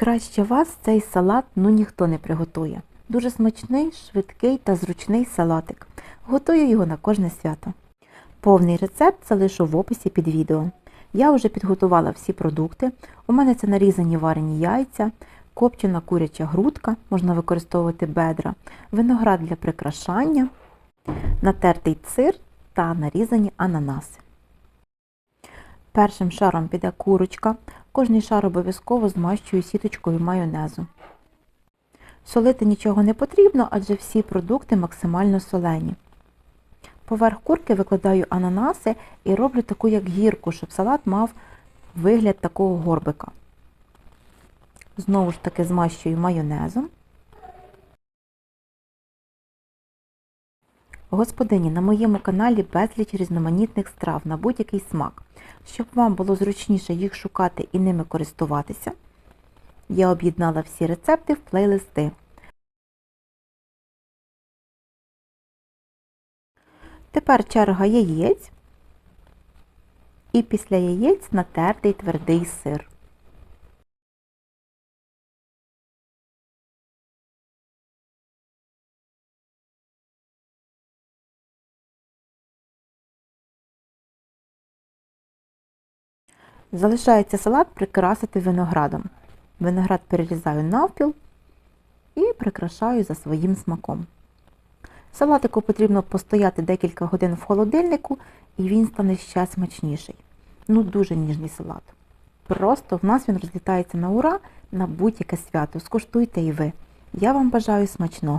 Краще вас цей салат ну ніхто не приготує. Дуже смачний, швидкий та зручний салатик. Готую його на кожне свято. Повний рецепт залишу в описі під відео. Я вже підготувала всі продукти. У мене це нарізані варені яйця, копчена куряча грудка, можна використовувати бедра, виноград для прикрашання, натертий цир та нарізані ананаси. Першим шаром піде курочка. Кожний шар обов'язково змащую сіточкою майонезу. Солити нічого не потрібно, адже всі продукти максимально солені. Поверх курки викладаю ананаси і роблю таку як гірку, щоб салат мав вигляд такого горбика. Знову ж таки змащую майонезом. Господині, на моєму каналі безліч різноманітних страв на будь-який смак. Щоб вам було зручніше їх шукати і ними користуватися, я об'єднала всі рецепти в плейлисти. Тепер черга яєць і після яєць натертий твердий сир. Залишається салат прикрасити виноградом. Виноград перерізаю навпіл і прикрашаю за своїм смаком. Салатику потрібно постояти декілька годин в холодильнику і він стане ще смачніший. Ну, дуже ніжний салат. Просто в нас він розлітається на ура на будь-яке свято. Скуштуйте і ви. Я вам бажаю смачного.